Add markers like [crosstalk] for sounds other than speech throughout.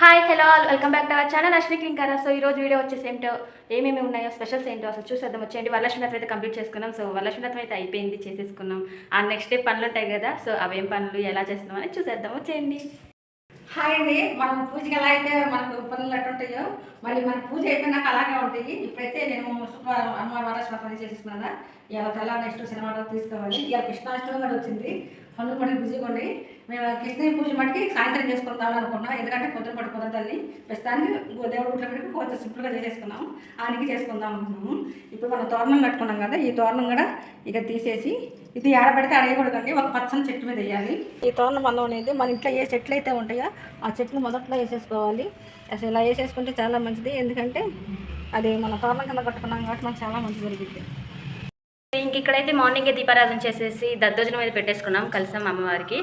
Hi hello all welcome back to our channel Ashwini Klinkara so ఈ రోజు video వచ్చేసి ఏంటో ఏమేమి ఉన్నాయో స్పెషల్స్ ఏంటో అసలు చూసేద్దాం వచ్చేయండి. వరలక్ష్మీనాథం అయితే కంప్లీట్ చేసుకున్నాం. సో వరలక్ష్మీనాథం అయితే అయిపోయింది చేసేసుకున్నాం. ఆ నెక్స్ట్ డే పనులు ఉంటాయి కదా సో అవేం పనులు ఎలా చేస్తున్నాం అని చూసేద్దాం వచ్చేయండి. హాయ్ అండి మనం పూజకి ఎలా అయితే మనకు పనులు అట్టు ఉంటాయో మళ్ళీ మన పూజ అయిపోయినాక అలాగే ఉంటాయి. ఇప్పుడైతే నేను శుక్రవారం అమ్మవారి పని చేసుకున్నాను ఇవాళ తెల్ల నెక్స్ట్ సినిమా తీసుకోవాలి. ఇవాళ కృష్ణాష్టమి కూడా వచ్చింది. పనులు పడి బిజీగా ఉండి మేము కృష్ణ పూజ మటుకి సాయంత్రం చేసుకుందాం అనుకున్నాం. ఎందుకంటే పొద్దున పడి కుదరదని ప్రస్తుతానికి దేవుడు దేవుడి గుట్ల పెట్టి కొంచెం సింపుల్గా చేసేసుకున్నాం. ఆయనకి చేసుకుందాం అనుకున్నాము. ఇప్పుడు మనం తోరణం కట్టుకున్నాం కదా ఈ తోరణం కూడా ఇక తీసేసి ఇది ఆడబెడితే అడగకూడదండి ఒక పచ్చని చెట్టు మీద వేయాలి. ఈ తోరణం బంధం అనేది మన ఇంట్లో ఏ చెట్లు అయితే ఉంటాయో ఆ చెట్లు మొదట్లో వేసేసుకోవాలి. అసలు ఇలా వేసేసుకుంటే చాలా మంచిది. ఎందుకంటే అది మన తోరణం కింద కట్టుకున్నాం కాబట్టి మనకు చాలా మంచి జరిగింది ఇంక ఇక్కడైతే మార్నింగే దీపారాధన చేసేసి దద్దోజనం మీద పెట్టేసుకున్నాం. కలిసాం అమ్మవారికి.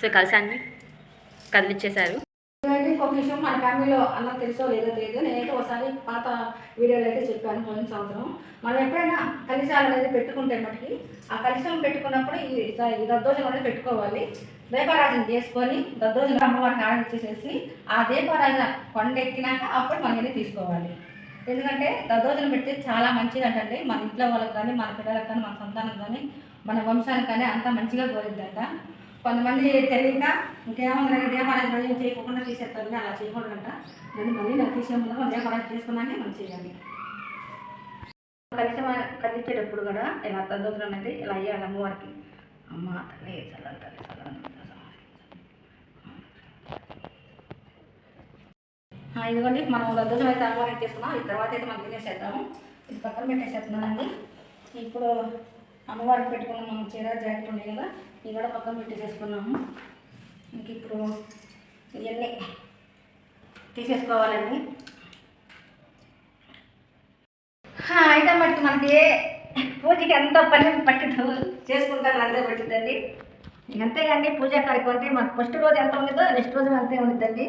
సో కలిసాన్ని కదిలిచ్చేశారు. ఇదండి ఇంకొక విషయం మన ఫ్యామిలీలో అన్న తెలుసో లేదో తెలియదు. నేనైతే ఒకసారి పాత వీడియోలో అయితే చెప్పాను పోయిన సంవత్సరం. మనం ఎప్పుడైనా కలిశాలు అనేది పెట్టుకుంటే మటుకి ఆ కలిశం పెట్టుకున్నప్పుడు ఈ దద్దోజనం అనేది పెట్టుకోవాలి. దీపారాజన చేసుకొని దద్దోజనం అమ్మవారికి ఆడ ఆ దీపారాజన కొండ ఎక్కినాక అప్పుడు మనం తీసుకోవాలి. ఎందుకంటే దద్దోజనం పెడితే చాలా మంచిది అంటండి మన ఇంట్లో వాళ్ళకి కానీ మన పిల్లలకు కానీ మన సంతానం కానీ మన వంశానికి కానీ అంత మంచిగా కోరిద్దంట కొంతమంది తెలియక ఇంకేమన్నా దేవాలయం ఏం చేయకుండా తీసేస్తారు అలా చేయకూడదంట. నేను మళ్ళీ నాకు తీసే ముందు దేవాలయం చేసుకున్నాకే మనం చేయాలి. కలిసి కలిసేటప్పుడు కూడా ఇలా దద్దోజనం అనేది ఇలా అయ్యాలి అమ్మవారికి. అమ్మ తల్లి చల్లని తల్లి చల్లని ఆ, ఇదిగోండి మనం దద్దోజనం అయితే అమ్మవారికి చేసుకున్నాం ఈ తర్వాత అయితే మనం తినేసేద్దాము ఇది పక్కన పెట్టేసేస్తున్నానండి ఇప్పుడు అమ్మవారికి పెట్టుకున్న మనం చీర జాకెట్ ఉండే కదా ఇవి కూడా పక్కన పెట్టేసేసుకున్నాము. ఇంక ఇప్పుడు ఇవన్నీ తీసేసుకోవాలండి. అయితే మటుకు మనకి పూజకి ఎంత పని పట్టిద్దు చేసుకుంటాను అంతే పట్టిద్దండి. ఇక అంతేగాని పూజా కార్యక్రమం అంటే మాకు ఫస్ట్ రోజు ఎంత ఉంటుందో నెక్స్ట్ రోజు అంతే ఉండిద్దండి.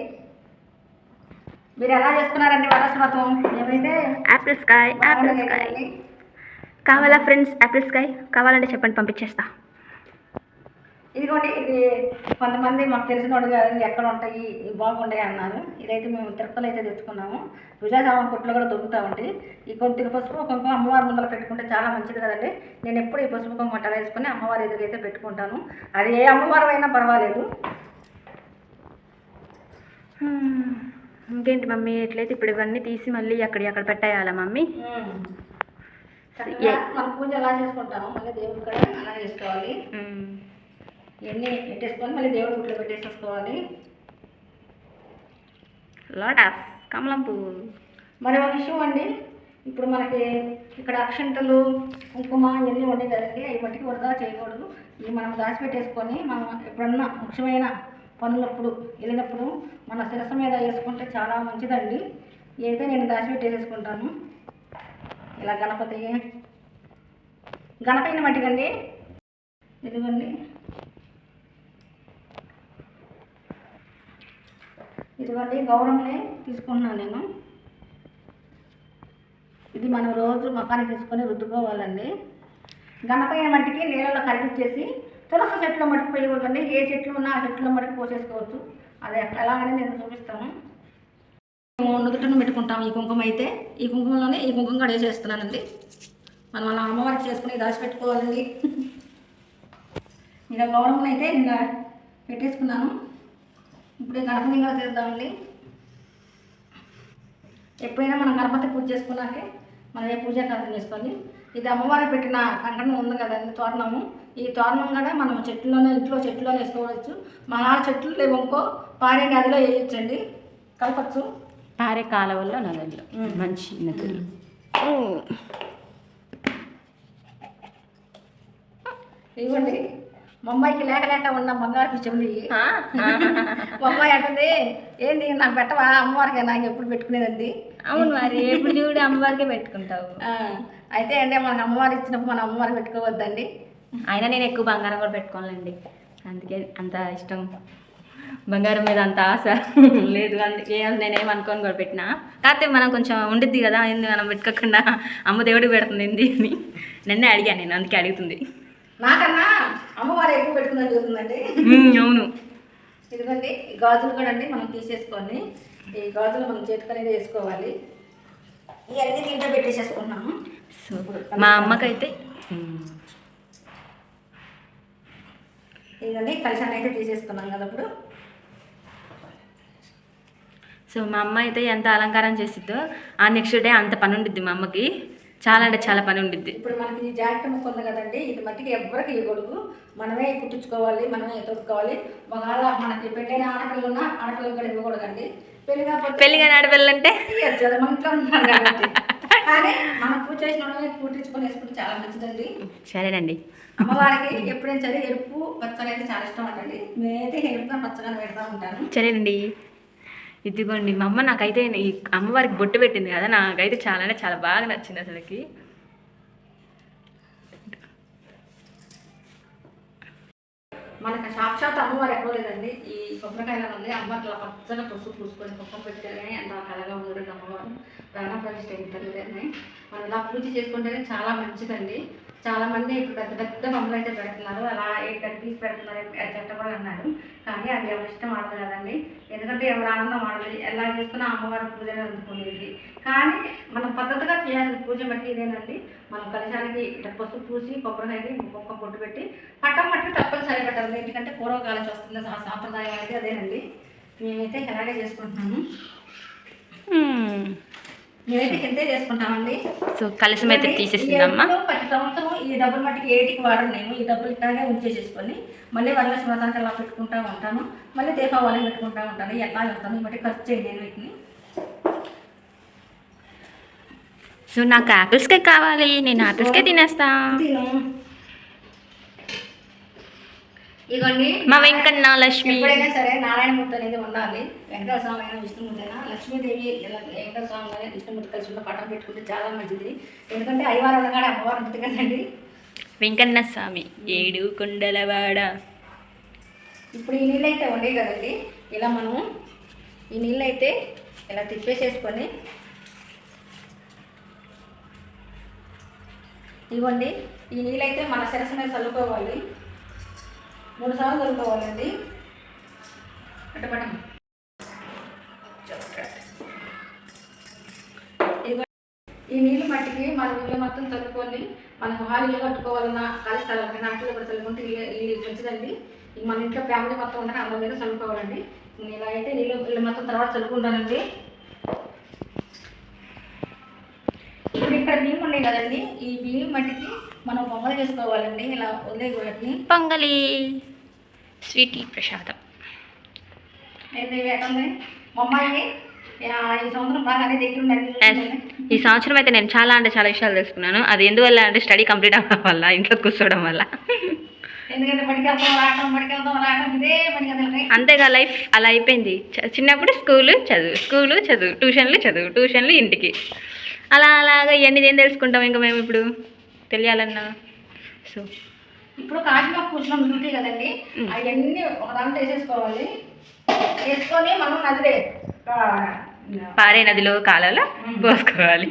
మీరు ఎలా చేసుకున్నారండి వరస్వతం ఏమైతే? యాపిల్ స్కాయ్ యాపిల్ స్కాయ్ కావాలా ఫ్రెండ్స్ యాపిల్ స్కాయ్ కావాలంటే చెప్పండి పంపించేస్తా. ఇదిగోండి ఇది కొంతమంది మాకు తెలిసిన వాడు ఇవి ఎక్కడ ఉంటాయి? బాగుంటాయి అన్నారు. ఇదైతే మేము తిరుపతిలో అయితే తెచ్చుకున్నాము. విజయసామం కొట్లో కూడా దొరుకుతూ ఉంటాయి ఈ కొద్దిగా పసుపు కుంకుమ అమ్మవారి ముందర పెట్టుకుంటే చాలా మంచిది కదండి. నేను ఎప్పుడు ఈ పసుపు కుంకుమ మట్టలు వేసుకొని అమ్మవారి ఎదురైతే పెట్టుకుంటాను. అది ఏ అమ్మవారు అయినా పర్వాలేదు. హ్మ్. ఇంకేంటి మమ్మీ ఎట్లయితే ఇప్పుడు ఇవన్నీ తీసి మళ్ళీ అక్కడ అక్కడ పెట్టేయాలా మమ్మీ? మన పూజ ఎలా చేసుకుంటాము మళ్ళీ దేవుడి కూడా అలా చేసుకోవాలి. ఇవన్నీ పెట్టేసుకొని మళ్ళీ దేవుడి గుట్లో పెట్టేసేసుకోవాలి. లోటస్ కమలం పువ్వు. మరి ఒక విషయం అండి ఇప్పుడు మనకి ఇక్కడ అక్షంతలు కుంకుమ ఇవన్నీ ఉన్నాయి కదండి అవి మట్టికి వృధా చేయకూడదు. ఇవి మనం దాచిపెట్టేసుకొని మనం ఎప్పుడన్నా ముఖ్యమైన పనులప్పుడు వెళ్ళినప్పుడు మన శిరస మీద వేసుకుంటే చాలా మంచిదండి. ఏదైతే నేను దాచిపెట్టేసేసుకుంటాను ఇలా గణపతి గణపైన మట్టికండి. ఇదిగోండి. ఇదిగోండి గౌరవమే తీసుకుంటున్నాను నేను. ఇది మనం రోజు మకానికి తీసుకొని రుద్దుకోవాలండి. గణపైన మట్టికి నీళ్ళలో కరిగించేసి తులసి చెట్లు మటుకు పోయకూడదండి ఏ చెట్లు ఉన్నా ఆ చెట్లు మటుకు పోసేసుకోవచ్చు. అది ఎలాగనే నేను చూపిస్తాను. మేము నుదుటను పెట్టుకుంటాం ఈ కుంకుమ అయితే. ఈ కుంకుమలోనే ఈ కుంకుమ కూడా చేస్తున్నానండి మనం అలా అమ్మవారికి చేసుకుని దాచిపెట్టుకోవాలండి. [laughs] ఇక గౌరవం అయితే ఇంకా పెట్టేసుకున్నాను. ఇప్పుడు ఈ గణపతిని కూడా తీద్దామండి. ఎప్పుడైనా మనం గణపతి పూజ చేసుకున్నాకే మనం ఏ పూజ కార్యం చేసుకోవాలి. ఇది అమ్మవారికి పెట్టిన కంకణం ఉంది కదండి తోరణము. ఈ తోరణం కూడా మనం చెట్లోనే ఇంట్లో చెట్లోనే వేసుకోవచ్చు. మా నాన్న చెట్లు లేవు ఇంకో పారే నదిలో వేయొచ్చండి. కలపచ్చు. పారే కాలువల్లో నదులు. మంచి నదులు ఇవ్వండి. మా అమ్మాయికి లేక లేక ఉన్న బంగారు చెవులు. మా అమ్మాయి అంటుంది ఏంది నాకు పెట్టవా? అమ్మవారికి నాకు ఎప్పుడు పెట్టుకునేదండి? అవును మరి ఎప్పుడు చూడు అమ్మవారికే పెట్టుకుంటావు. అయితే అండి మనకు అమ్మవారు ఇచ్చినప్పుడు మన అమ్మవారికి పెట్టుకోవద్దండి. అయినా నేను ఎక్కువ బంగారం కూడా పెట్టుకోవాలండి అందుకే అంత ఇష్టం. బంగారం మీద అంత ఆశ [laughs] లేదు. అందుకే నేనేం అనుకోని కూడా పెట్టినా. కాకపోతే మనం కొంచెం ఉండిద్ది కదా ఏంది మనం పెట్టుకోకుండా అమ్మ దేవుడికి పెడుతుంది ఏంది అని నిన్నే అడిగాను నేను అందుకే అడుగుతుంది. నాకన్నా అమ్మవారు ఎక్కువ పెట్టుకుందని చూస్తుందండి అవును. ఇదిగోండి ఈ గాజులు కూడా అండి మనం తీసేసుకొని ఈ గాజులు మనం చేతికి అనేది వేసుకోవాలి. ఇవన్నీ దీంట్లో పెట్టేసేసుకున్నాము సో మా అమ్మకైతే ఇదిగోండి కలిసాన్ని అయితే తీసేసుకున్నాం కదా ఇప్పుడు. సో మా అమ్మ అయితే ఎంత అలంకారం చేసిద్దో ఆ నెక్స్ట్ డే అంత పని ఉండిద్ది మా అమ్మకి. చాలా అంటే చాలా పని ఉండిద్ది. ఇప్పుడు మనకి ఈ జాకెట్ ముక్క ఉంది కదండి ఇది మట్టికి ఎవ్వరికి ఇవ్వకూడదు. మనమే కుట్టించుకోవాలి మనమే తొడుక్కోవాలి ఒకవేళ మనకి పెళ్ళైన ఆడపిల్లలు ఉన్నా ఆడపిల్లలు కూడా ఇవ్వకూడదండి. పెళ్ళి పెళ్ళిగా ఆడపిల్లంటే ఇయ్యొచ్చు అది మన ఇంట్లో కానీ మనం పూజ చేసిన కుట్టించుకొని వేసుకుంటే చాలా మంచిదండి. సరేనండి. అమ్మవారికి ఎప్పుడైనా సరే ఎరుపు పచ్చగా అయితే చాలా ఇష్టం అంటండి. నేనైతే ఎరుపుగా పచ్చగా పెడతా ఉంటాను. సరేనండి. ఇదిగోండి మా అమ్మ నాకైతే ఈ అమ్మవారికి బొట్టు పెట్టింది కదా నాకైతే చాలా అంటే చాలా బాగా నచ్చింది అసలుకి. మనకు సాక్షాత్ అమ్మవారు ఎక్కడో లేదండి. ఈ కొబ్బరికాయల ఉంది అమ్మవారు ఇలా పచ్చగా పసుపు పూసుకొని కుప్పం పెట్టారని అంత కళగా ఉంది అమ్మవారు ప్రాణ ప్రతిష్ట మనం ఇలా పూజ చేసుకుంటేనే చాలా మంచిదండి. చాలా మంది ఇప్పుడు పెద్ద పెద్ద బొమ్మలు అయితే పెడుతున్నారు. అలా ఇక్కడ తీసి పెడుతున్నారు. అది చెట్ట కూడా అన్నారు. కానీ అది ఎవరి ఇష్టం ఆడదు కదండి. ఎందుకంటే ఎవరు ఆనందం ఆడదు ఎలా చేసుకున్నా అమ్మవారి పూజనే అందుకునేది. కానీ మనం పద్ధతిగా చేయాల్సిన పూజ బట్టి ఇదేనండి. మనం కలిశానికి ఇట్లా పసుపు పూసి కొబ్బరికాయకి ఒక్కొక్క పొట్టు పెట్టి పట్టం పట్టి తప్పనిసరి పెట్టాలి ఎందుకంటే పూర్వకాలం వస్తుంది ఆ సాంప్రదాయం అయితే అదేనండి. మేమైతే ఇలాగే చేసుకుంటున్నాము. మేమైతే ఇంతే చేసుకుంటామండి? సో కలసం అయితే తీసేసిందమ్మా. ప్రతి సంవత్సరం ఈ డబ్బులు మట్టికి ఏటికి వాడను నేను ఈ డబ్బులు ఇట్లాగే ఉంచేసేసుకొని మళ్ళీ వరలక్ష్మి వ్రతానికి అలా పెట్టుకుంటా ఉంటాను మళ్ళీ దీపావళి పెట్టుకుంటా ఉంటాను. ఎట్లా వెళ్తాను ఈ మట్టి ఖర్చు చేయండి నేను వీటిని. సో నాకు యాపిల్స్కే కావాలి. నేను యాపిల్స్కే తినేస్తా. ఇవ్వండి మా వెంకన్న లక్ష్మి. ఎప్పుడైనా సరే నారాయణమూర్తి అనేది ఉండాలి. వెంకటేశ్వర స్వామి అయినా విష్ణుమూర్తి అయినా. లక్ష్మీదేవి ఇలా వెంకటేశ్వర స్వామి అయినా విష్ణుమూర్తి కలిసి ఉన్న పటం పెట్టుకుంటే చాలా మంచిది. ఎందుకంటే అయ్యవారం కాడ అమ్మవారు ఉంటుంది కదండి. వెంకన్న స్వామి ఏడు కొండలవాడ ఇప్పుడు ఈ నీళ్ళు అయితే ఉండేవి కదండి. ఇలా మనము ఈ నీళ్ళు అయితే ఇలా తిప్పేసేసుకొని ఇవ్వండి. ఈ నీళ్ళు అయితే మన శిరస్సు మీద చల్లుకోవాలి. మూడు సార్లు చల్లుకోవాలండి అట్టపడం ఇదిగో ఈ నీళ్ళు మట్టికి మనం ఇల్లు మొత్తం చల్లుకొని మనకు హాల్ ఇల్లు కట్టుకోవాలన్నా ఖాళీ స్థలం నాటిలో కూడా చల్లుకుంటే ఇల్లు ఇల్లు మంచిదండి. మన ఇంట్లో ఫ్యామిలీ మొత్తం ఉంటే అందరి మీద చల్లుకోవాలండి. నేను ఇలా అయితే నీళ్ళు ఇల్లు మొత్తం తర్వాత చల్లుకుంటానండి. ఇప్పుడు ఇక్కడ బియ్యం ఉన్నాయి కదండి ఈ బియ్యం మట్టికి మనం బొమ్మలు చేసుకోవాలండి ఇలా వదిలే వాటిని పొంగలి. స్వీటీ ప్రసాదం. ఈ సంవత్సరం అయితే నేను చాలా అంటే చాలా విషయాలు తెలుసుకున్నాను. అది ఎందువల్ల అంటే స్టడీ కంప్లీట్ అవ్వడం వల్ల ఇంట్లో కూర్చోవడం వల్ల. అంతేగా లైఫ్ అలా అయిపోయింది. చిన్నప్పుడు స్కూలు చదువు స్కూలు చదువు ట్యూషన్లు చదువు ట్యూషన్లు ఇంటికి. అలా అలాగా ఇవన్నీ ఏం తెలుసుకుంటాం? ఇంకా మేము ఇప్పుడు? తెలియాలన్నా? సో. ఇప్పుడు కాశీలో కూర్చున్నాం ఉంటాయి కదండి. అవన్నీ ఒక దాంట్లో వేసేసుకోవాలి. వేసుకొని మనం నదిలే పారే నదిలో కాలంలో పోసుకోవాలి.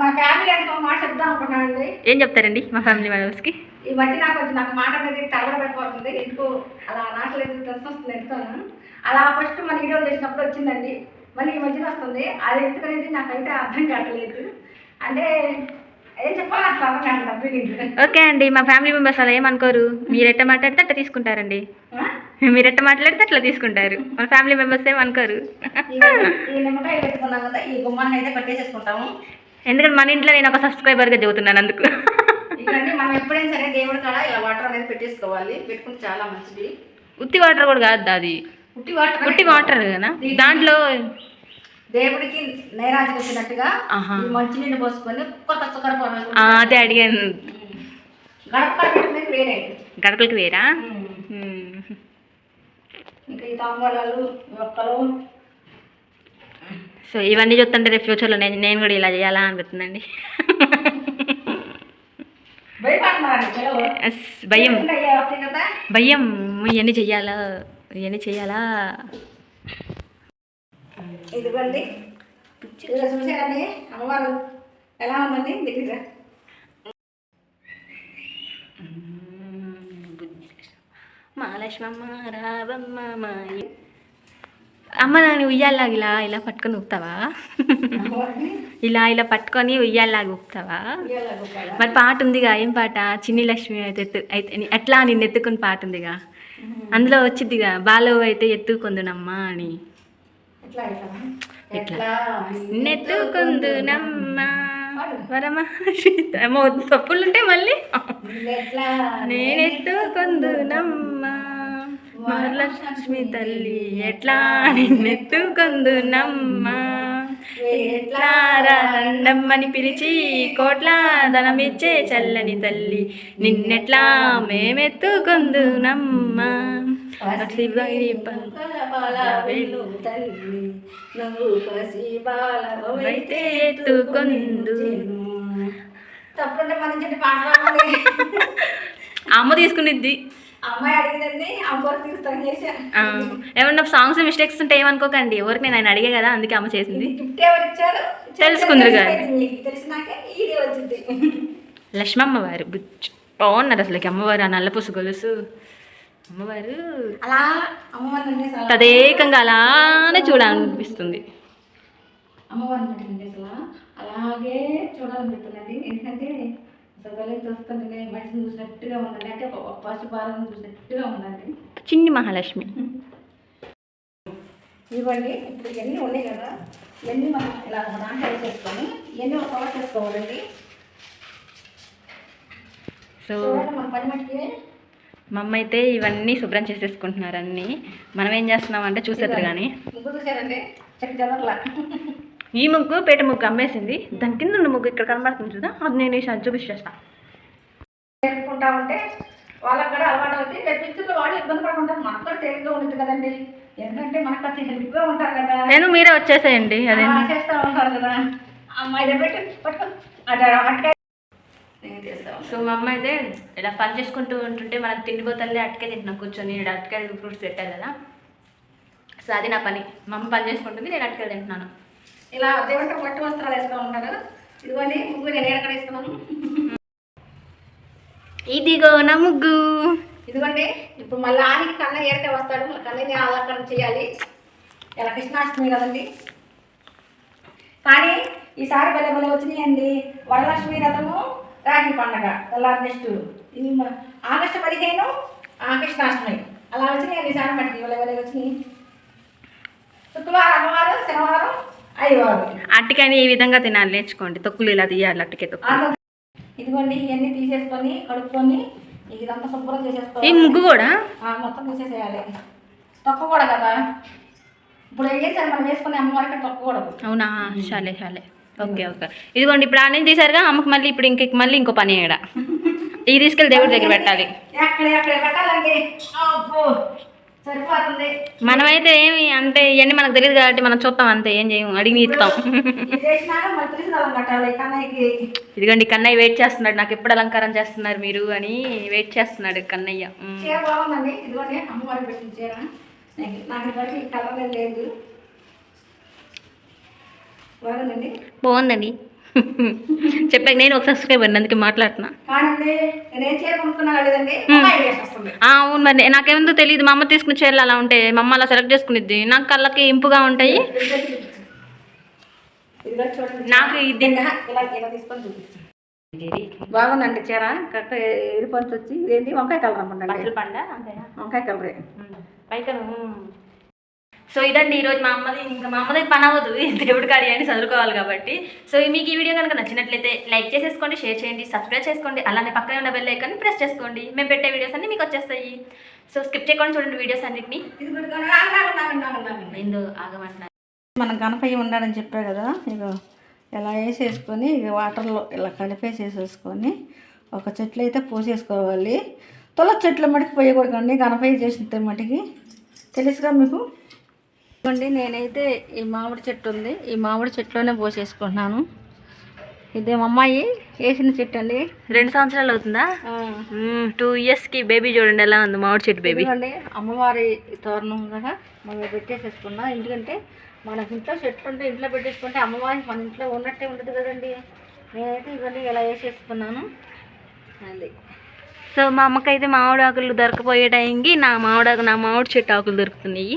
మా ఫ్యామిలీ అంటే ఒక మాట చెప్దాం అనుకున్నానండి ఏం చెప్తారండి మా ఫ్యామిలీ మెంబర్స్కి ఈ మధ్య నాకు కొంచెం నాకు మాట అనేది తగల పడిపోతుంది ఎందుకు అలా నాటలేదు డ్రెస్ వస్తుంది ఎందుకను అలా ఫస్ట్ మన వీడియోలు చేసినప్పుడు వచ్చిందండి. మళ్ళీ ఈ మధ్యన వస్తుంది. అది ఎందుకనేది నాకైతే అర్థం కావట్లేదు. అంటే ఓకే అండి మా ఫ్యామిలీ మెంబర్స్ అలా ఏమనుకోరు. మీరు ఎట్ట మాట్లాడితే అట్లా తీసుకుంటారండి. మీరు ఎట్ట మాట్లాడితే అట్లా తీసుకుంటారు. మన ఫ్యామిలీ మెంబర్స్ ఏమనుకోరు. ఎందుకంటే మన ఇంట్లో నేను ఒక సబ్స్క్రైబర్గా చెబుతున్నాను అందుకు. ఇదండి మనం ఎప్పుడైనా సరే దేవుడి కాడ ఇలా వాటర్ అనేది పెట్టేసుకోవాలి. పెట్టుకుంటే చాలా మంచిది. ఉత్తి వాటర్ కూడా కాదు అది. ఉట్టి వాటర్ ఉట్టి వాటర్ కదా. దాంట్లో దేవుడికి నైరాజ్యం వచ్చినట్టుగా మంచినీళ్ళు పోసుకొని ఆ, అదే అడిగాను. గడప వేరే. గడపలకి వేరా. ఇంకా ఈ తాంబూలాలు ఒక్కలు సో ఇవన్నీ చూస్తుంటే రేపు ఫ్యూచర్లో నేను నేను కూడా ఇలా చేయాలా అనిపిస్తుందండి. భయం. భయం. ఇవన్నీ చెయ్యాలా? ఇవన్నీ చెయ్యాలా? ఇదిగోండి. ఇలా చూసారండి అమ్మవారు ఎలా ఉందండి? దగ్గర లక్ష్మమ్మ రావమ్మ మా అమ్మ నన్ను ఉయ్యాలాగా ఇలా ఇలా పట్టుకొని ఊపుతావా? ఇలా ఇలా పట్టుకొని ఉయ్యాలాగా ఊపుతావా. మరి పాట ఉందిగా ఏం పాట? చిన్ని లక్ష్మి అయితే అయితే ఎట్లా నిన్ను ఎత్తుకుని పాట ఉందిగా. అందులో వచ్చిందిగా బాలవు అయితే ఎత్తుకుందునమ్మా అని. ఏమో తప్పులుంటే మళ్ళీ. మహాలక్ష్మి తల్లి ఎట్లా? నిన్నెత్తుకొందునమ్మా ఎట్లా రండమ్మని పిలిచి కోట్ల ధనమిచ్చే చల్లని తల్లి. నిన్నెట్లా మేమెత్తుకొందునమ్మా పసి అయితే ఎత్తుకొందు మన చెట్టు పాట అమ్మ తీసుకునిద్ది అమ్మాయి అడిగిందండి ఏమన్నా సాంగ్స్ మిస్టేక్స్ ఉంటే ఏమనుకోకండి. ఎవరికి నేను ఆయన అడిగే కదా అందుకే అమ్మ చేసింది. గిఫ్ట్ ఎవరు ఇచ్చారు? తెలుసుకుందరు కదా. తెలిసిపోయింది మీకు తెలిసినాకే ఈడే వచ్చింది. లక్ష్మమ్మ వారు బుచ్చు బాగున్నారు అసలుకి అమ్మవారు ఆ నల్లపూసు గొలుసు. అమ్మవారు అలా అలా తదేకంగా అలానే చూడాలనిపిస్తుంది. అమ్మవారిని అసలు అలాగే చూడాలనిపిస్తుందండి. ఎందుకంటే వెళ్ళి చూస్తుంటే మనిషిని చూసినట్టుగా ఉందండి. అంటే పశు బాలను చూసినట్టుగా ఉందండి. చిన్ని మహాలక్ష్మి. ఇవ్వండి ఇప్పుడు ఇవన్నీ ఉన్నాయి కదా. ఇవన్నీ మనం ఇలా ఒక దాంట్లో వేసేసుకొని ఇవన్నీ ఒక కవర్ చేసుకోవాలండి. సో మన పని మట్టికి మా అమ్మ అయితే ఇవన్నీ శుభ్రం చేసేసుకుంటున్నారు అన్నీ. మనం ఏం చేస్తున్నాం అంటే చూసేద్దరు కానీ ఈ ముగ్గు పేట ముగ్గు అమ్మేసింది. దాని కింద ఉన్న ముగ్గు ఇక్కడ కనబడుతుంది చూదా అది నేను ఈ చూపించేస్తా నేర్చుకుంటా ఉంటే వాళ్ళకి కూడా అలవాటు అవుతుంది పిక్చర్లో వాళ్ళు ఇబ్బంది పడుకుంటారు మనకు కూడా తేలిగ్గా ఉంటుంది కదండి. ఎందుకంటే మనకు కొంచెం హెల్ప్గా ఉంటారు కదా. నేను మీరే వచ్చేసేయండి. అదే చేస్తూ ఉంటారు కదా. అమ్మాయి దగ్గర పెట్టి పట్టుకో. చేస్తాను సో మా అమ్మ అయితే ఇలా పని చేసుకుంటూ ఉంటుంటే మనం తిండిపోతలే అటుకే తింటున్నాం కూర్చొని ఇక్కడ అటుకాయలు ఫ్రూట్స్ పెట్టారు కదా. సో అది నా పని. మా అమ్మ పని చేసుకుంటుంది నేను అటుకాయలు తింటున్నాను. ఇలా దేవుంటే మట్టి వస్త్రాలు వేస్తూ ఉంటారు. ఇదిగోండి ముగ్గు నేను ఎక్కడ వేస్తున్నాను ఇదిగో నా ముగ్గు. ఇదిగోండి ఇప్పుడు మళ్ళీ ఆనికి కన్న ఏరితే వస్తాడు. మళ్ళీ కన్నయ్య అలంకరణ చేయాలి. ఇలా కృష్ణాష్టమి కదండి. కానీ ఈసారి భలే భలే వచ్చినాయండి. వరలక్ష్మి రథము రాఖీ పండగ తెల్లారి నెక్స్ట్ ఆగస్టు పదిహేను ఆ కృష్ణాష్టమి అలా వచ్చినాయండి ఈసారి మట్టి భలే భలే వచ్చినాయి. శుక్రవారం అమ్మవారు శనివారం అయ్యవారు అట్టికాయని ఈ విధంగా తినాలి నేర్చుకోండి. తొక్కులు ఇలా తీయాలి అట్టికే తొక్కు ఇదిగోండి ఇవన్నీ తీసేసుకొని కడుక్కొని ఇదంతా శుభ్రం ఈ చేసేసుకోవాలి ముగ్గు కూడా? మొత్తం తీసేసేయాలి. తొక్కకూడదు కదా? ఇప్పుడు ఏం చేశారు? మనం వేసుకునే అమ్మవారికి తొక్కకూడదు అవునా? చాలే చాలే ఓకే ఓకే. ఇదిగోండి ఇప్పుడు అనేది తీసారుగా అమ్మకి మళ్ళీ ఇప్పుడు ఇంక మళ్ళీ ఇంకో పని ఇక్కడ [laughs] ఇది తీసుకెళ్ళి దేవుడి దగ్గర పెట్టాలి. మనమైతే ఏమి అంటే ఇవన్నీ మనకు తెలియదు కాబట్టి మనం చూస్తాం అంతే ఏం చేయము అడిగి ఇస్తాం ఇదిగోండి కన్నయ్య వెయిట్ చేస్తున్నాడు నాకు ఎప్పుడు అలంకారం చేస్తున్నారు మీరు అని వెయిట్ చేస్తున్నాడు కన్నయ్య మ్. చీర బాగుందండి ఇదిగోండి అమ్మవారికి పెట్టిన చీర నాకు నాకు ఇప్పటికీ ఈ కలర్ ఏం బాగుందండి? బాగుందండి. చెప్పాక నేను ఒక సబ్స్క్రైబర్ అందుకే మాట్లాడుతున్నా. అవును మరి నాకేముందో తెలియదు మా అమ్మ తీసుకుని చీరలు అలా ఉంటాయి మా అమ్మ అలా సెలెక్ట్ చేసుకునిద్ది. నాకు కళ్ళకి ఇంపుగా ఉంటాయి. నాకు ఇది బాగుందండి చీర. కరెక్ట్ ఎరిపంచి వచ్చి వంకాయ కలర్ అంతేనా? వంకాయ కలరే. పైకను సో ఇదండి ఈరోజు మా అమ్మది ఇంకా మా అమ్మది పని అవ్వదు. దేవుడి కాడి అని చదువుకోవాలి కాబట్టి. సో మీకు ఈ వీడియో కనుక నచ్చినట్లయితే లైక్ చేసేసుకోండి షేర్ చేయండి సబ్స్క్రైబ్ చేసుకోండి అలానే పక్కనే ఉన్న బెల్ ఐకాన్ని ప్రెస్ చేసుకోండి. మేము పెట్టే వీడియోస్ అన్ని మీకు వచ్చేస్తాయి. సో స్కిప్ చేయకుండా చూడండి వీడియోస్ అన్నిటిని. ఏందో పెట్టుకొని మనం గణపయ్య ఉండాలని చెప్పా కదా ఇక ఇలా వేసేసుకొని ఇక వాటర్లో ఇలా కలిపేసేసేసుకొని ఒక చెట్లు అయితే పోసేసుకోవాలి. తులసి చెట్లు మటుకు పోయకూడదండి గణపయ్య చేసిన మటుకి. తెలుసుగా మీకు? ఇవ్వండి నేనైతే ఈ మామిడి చెట్టు ఉంది. ఈ మామిడి చెట్టులోనే పోసేసుకుంటున్నాను. ఇదే మా అమ్మాయి వేసిన చెట్టు అండి. రెండు సంవత్సరాలు అవుతుందా? టూ ఇయర్స్కి బేబీ చూడండి ఎలా ఉంది మామిడి చెట్టు బేబీ ఇదిగోండి అమ్మవారి తోరణం కూడా మనం పెట్టేసేసుకున్నాం. ఎందుకంటే మనకి ఇంట్లో చెట్లు ఉంటే ఇంట్లో పెట్టేసుకుంటే అమ్మవారి మన ఇంట్లో ఉన్నట్టే ఉంటుంది కదండి. నేనైతే ఇవన్నీ ఇలా వేసేసుకున్నాను. అది. సో మా అమ్మకైతే మామిడి ఆకులు దొరకపోయే టైంకి నా మామిడాకు నా మామిడి చెట్టు ఆకులు దొరుకుతున్నాయి.